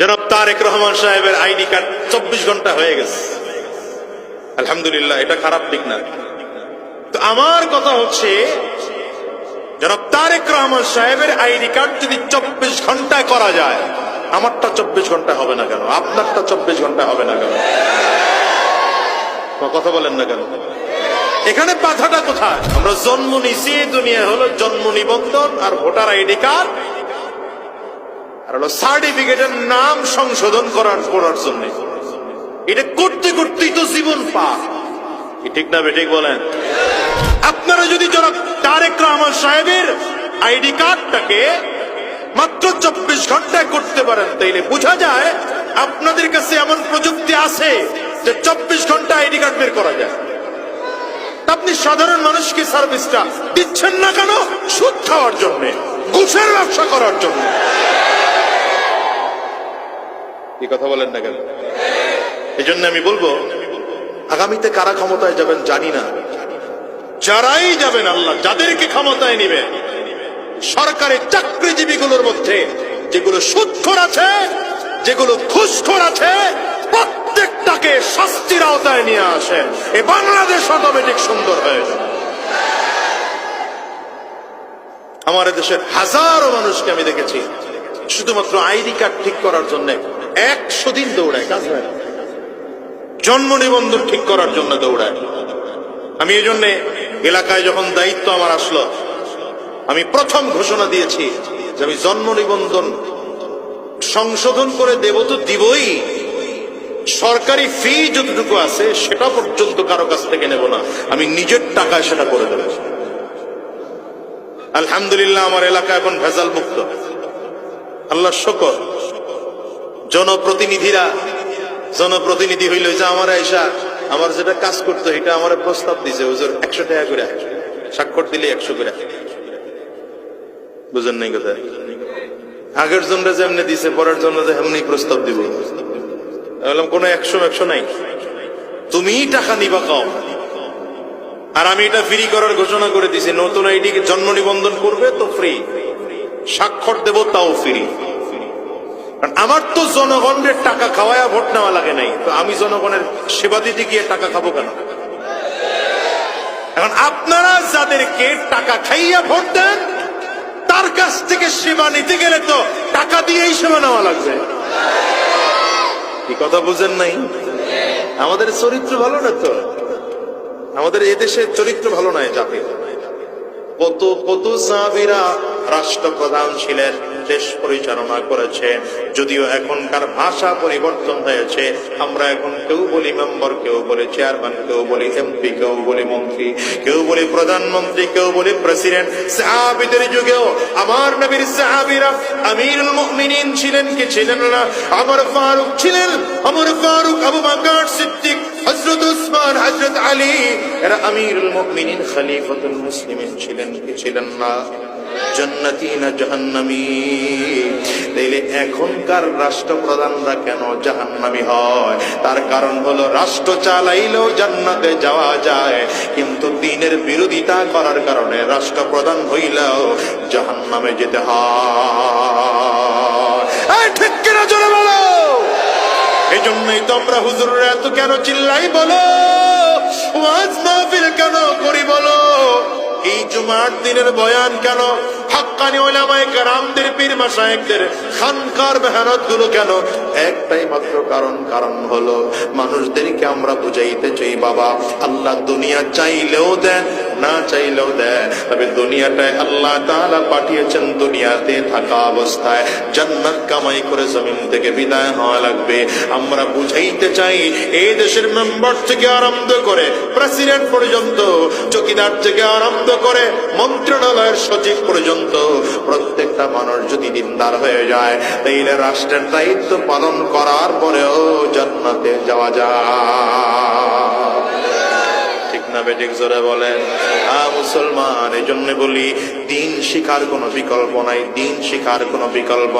জনাব তারেক রহমান সাহেবের ID card চব্বিশ ঘণ্টা হয়ে গেছে। আলহামদুলিল্লাহ, এটা খারাপ দিক না। তো আমার কথা হচ্ছে, জনাব তারেক রহমান সাহেবের আইডি কার্ড যদি চব্বিশ ঘন্টায় করা যায়, আমারটা চব্বিশ ঘণ্টা হবে না কেন? আপনারটা চব্বিশ ঘণ্টা হবে না কেন? কথা বলেন না কেন? এখানে বাধাটা কোথায়? আমরা জন্ম নিছি, দুনিয়া হলো জন্ম নিবন্ধন আর ভোটার আইডি কার্ড আর হলো সার্টিফিকেটের নাম সংশোধন করার করার জন্য। এটা করতে করতেই তো জীবন পা ঠিক না বেঠিক বলেন? আপনারা যদি জনাব তারেক রহমান সাহেবের আইডি কার্ডটাকে মাত্র চব্বিশ ঘন্টায় করতে পারেন, তাইলে বোঝা যায় আপনাদের কাছে এমন প্রযুক্তি আছে যে চব্বিশ ঘণ্টা আইডি কার্ড বের করা যায়। আপনি সাধারণ মানুষকে সার্ভিসটা দিচ্ছেন না কেন? সুদ খাওয়ার জন্য, ঘুষের ব্যবসা করার জন্য। এই কথা বলেন না কেন? এই জন্য আমি বলব, আগামীতে কারা ক্ষমতায় যাবেন জানি না। যারাই যাবেন আল্লাহ, যাদেরকে ক্ষমতায় নিবে সরকারি চাকরিজীবীগুলোর মধ্যে যেগুলো সুৎখর আছে, যেগুলো ঘুষখোর আছে, প্রত্যেকটাকে শাস্তির আওতায় নিয়ে আসে। এ বাংলাদেশ অটোমেটিক সুন্দর হয়ে আমার দেশের হাজারো মানুষকে আমি দেখেছি, শুধুমাত্র আইডি কার্ড ঠিক করার জন্য। একশো দিন দৌড়ায়, কাজ জন্ম নিবন্ধন ঠিক করার জন্য দৌড়ায়। আমি এই জন্যে এলাকায় যখন দায়িত্ব আমার আসলো, আমি প্রথম ঘোষণা দিয়েছি যে আমি জন্ম নিবন্ধন সংশোধন করে দেব তো দিবই। সরকারি ফি যতটুকু আছে, সেটা পর্যন্ত কারও কাছ থেকে নেব না। আমি নিজের টাকায় সেটা করে দেব। আলহামদুলিল্লাহ, আমার এলাকা এখন ভেজাল মুক্ত আল্লাহ শকর জনপ্রতিনিধিরা, জনপ্রতিনিধি হইল যে আমার আয়সা আমার যেটা কাজ করতো, এটা আমার প্রস্তাব দিছে, হুজুর, একশো টাকা করে, স্বাক্ষর দিলে একশো করে। বুঝেন নাই কথা? আগের জন্য যেমনি দিছে, পরের জন্য এমনি প্রস্তাব দিব। বললাম, কোনো একশো একশো নাই। তুমি টাকা নিবা কম আর আমি এটা ফ্রি করার ঘোষণা করে দিছি, নতুন আইডি জন্ম নিবন্ধন করবে তো ফ্রি স্বাক্ষর দেব তাও ফ্রি কারণ আমার তো জনগণের টাকা খাওয়ায়া ভোট নেওয়া লাগে নাই। তো আমি জনগণের সেবা দিতে গিয়ে টাকা খাব কেন? এখন আপনারা যাদেরকে টাকা খাইয়া ভোট দেন, তার কাছ থেকে সেবা নিতে গেলে তো টাকা দিয়েই সেবা নেওয়া লাগবে। কি কথা বুঝেন নাই? আমাদের চরিত্র ভালো না তো? আমাদের এদেশের চরিত্র ভালো নয় জাতির। কত কত সাহাবীরা রাষ্ট্রপ্রধান ছিলেন দেশ পরিচালনা করেছেন যদিও এখনকার ভাষা পরিবর্তন হয়েছে, আমরা এখন কেউ বলি মেম্বার, কেউ বলি চেয়ারম্যান, কেউ বলি এমপি কেউ বলি মন্ত্রী, কেউ বলি প্রধানমন্ত্রী, কেউ বলি প্রেসিডেন্ট। সাহাবিদের যুগেও আমার নবীর সাহাবীরা আমিরুল মুমিনিন ছিলেন কি ছিলেন না? আমার ফারুক ছিলেন? আমার ফারুক, আবু বকর সিদ্দিক, হযরত উসমান, হযরত আলী, এরা আমিরুল মুমিনিন, খলিফাতুল মুসলিমিন ছিলেন কি ছিলেন না? জান্নাতি না এখনকার রাষ্ট্রপ্রধানরা কেন হয়? তার কারণ হলো রাষ্ট্র যাওয়া যায়, কিন্তু দিনের বিরোধিতা করার কারণে রাষ্ট্রপ্রধান হইলেও জাহান্নামে যেতে হয়। ঠিক কিনা বলো? এই জন্যই তোমরা হুজুররা এত কেন চিল্লাই বলো? জুমার দিনের বয়ান কেন? হাক্কানি ওলামায় কারামদের পীর মাসায়েকদের খানকার মেহনতগুলো কেন? একটাই মাত্র কারণ কারণ হলো, মানুষদেরকে আমরা বুঝাইতে চাই, বাবা, আল্লাহ দুনিয়া চাইলেও দেন না চাইলেও দেন তবে দুনিয়াটায় আল্লাহ তাআলা পাঠিয়েছেন দুনিয়াতে থাকা অবস্থায়। জান্নাত কামাই করে জমিন থেকে বিদায় হওয়া লাগবে। আমরা বুঝাইতে চাই, এই দেশের মেম্বার থেকে আরম্ভ করে প্রেসিডেন্ট পর্যন্ত, চকিদার থেকে আরম্ভ করে মন্ত্রণালয়ের সচিব পর্যন্ত প্রত্যেকটা মানুষ যদি দিনদার হয়ে যায়, তাইলে রাষ্ট্রের দায়িত্ব পালন করার পরেও জান্নাতে যাওয়া যায়। ঠিক জোরে বলেন হ্যাঁ মুসলমান এই জন্য বলি, দিন শিখার কোনো বিকল্প নাই, দিন শিখার কোনো বিকল্প